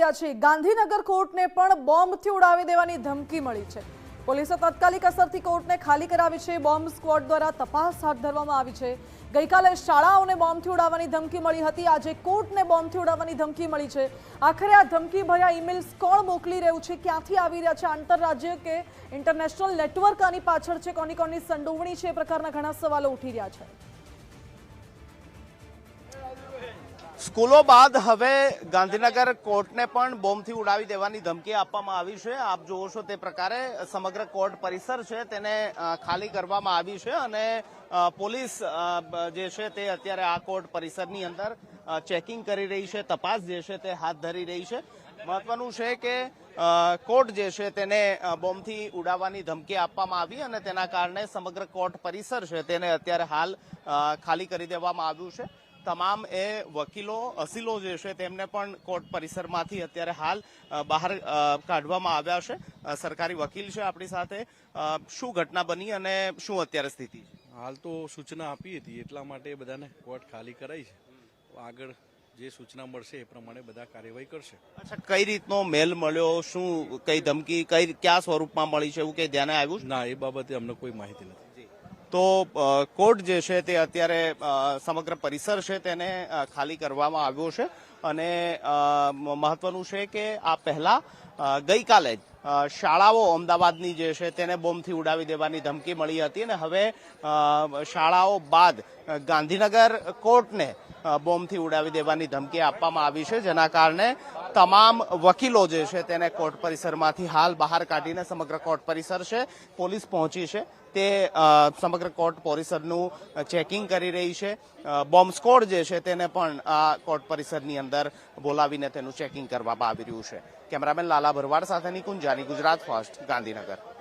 રહ્યા છે. ગાંધીનગર કોર્ટને પણ બોમ્બથી ઉડાવી દેવાની ધમકી મળી છે. પોલીસે તાત્કાલિક અસરથી કોર્ટને ખાલી કરાવી છે. બોમ્બ સ્ક્વોડ દ્વારા તપાસ હાથ ધરવામાં આવી છે. ગઈકાલે શાળાઓને બોમ્બથી ઉડાવવાની ધમકી મળી હતી. આજે કોર્ટને બોમ્બથી ઉડાવવાની ધમકી મળી છે. આખરે આ ધમકી ભર્યા ઈમેલ્સ કોણ મોકલી રહ્યું છે? ક્યાંથી આવી રહ્યા છે? આંતરરાજ્ય કે ઇન્ટરનેશનલ નેટવર્ક આની પાછળ છે? કોની કોની સંડોવણી છે? એ પ્રકારના ઘણા સવાલો ઉઠી રહ્યા છે. સ્કૂલો બાદ હવે ગાંધીનગર કોર્ટને પણ બોમ્બથી ઉડાવી દેવાની ધમકી આપવામાં આવી છે. આપ જુઓ છો તે પ્રકારે સમગ્ર કોર્ટ પરિસર છે તેને ખાલી કરવામાં આવી છે અને પોલીસ જે છે તે અત્યારે આ કોર્ટ પરિસરની અંદર ચેકિંગ કરી રહી છે, તપાસ જે છે તે હાથ ધરી રહી છે. મહત્વનું છે કે કોર્ટ જે છે તેને બોમ્બથી ઉડાવવાની ધમકી આપવામાં આવી અને તેના કારણે સમગ્ર કોર્ટ પરિસર છે તેને અત્યારે હાલ ખાલી કરી દેવામાં આવ્યું છે. તમામ એ વકીલો અસીલો જે છે તેમને પણ કોર્ટ પરિસરમાંથી અત્યારે હાલ બહાર કાઢવામાં આવ્યા છે. સરકારી વકીલ છે આપણી સાથે. શું ઘટના બની અને શું અત્યારે સ્થિતિ હાલ તો સૂચના આપી હતી એટલા માટે બધાને કોર્ટ ખાલી કરાઈ છે. આગળ જે સૂચના મળશે એ પ્રમાણે બધા કાર્યવાહી કરશે. અચ્છા કઈ રીતનો મેલ મળ્યો? શું કઈ ધમકી કઈ કયા સ્વરૂપમાં મળી છે એવું કઈ ધ્યાને આવ્યું? ના એ બાબતે અમને કોઈ માહિતી નથી. તો કોર્ટ જે છે તે અત્યારે સમગ્ર પરિસર છે તેને ખાલી કરવામાં આવ્યો છે. અને મહત્વનું છે કે આ પહેલા ગઈકાલે જ શાળાઓ અમદાવાદની જે છે તેને બોમ્બથી ઉડાવી દેવાની ધમકી મળી હતી અને હવે શાળાઓ બાદ ગાંધીનગર કોર્ટને બોમ્બથી ઉડાવી દેવાની ધમકી આપવામાં આવી છે, જેના કારણે તમામ વકીલો જે છે તેને કોર્ટ પરિસરમાંથી હાલ બહાર કાઢીને સમગ્ર કોર્ટ પરિસર છે, પોલીસ પહોંચી છે. તે સમગ્ર કોર્ટ પરિસરનું ચેકિંગ કરી રહી છે. બોમ્બ સ્કોડ જે છે તેને પણ આ કોર્ટ પરિસરની અંદર બોલાવીને તેનું ચેકિંગ કરવામાં આવી રહ્યું છે. કેમેરામેન લાલા ભરવાડ સાથે કુંજાની ગુજરાત ફર્સ્ટ, ગાંધીનગર.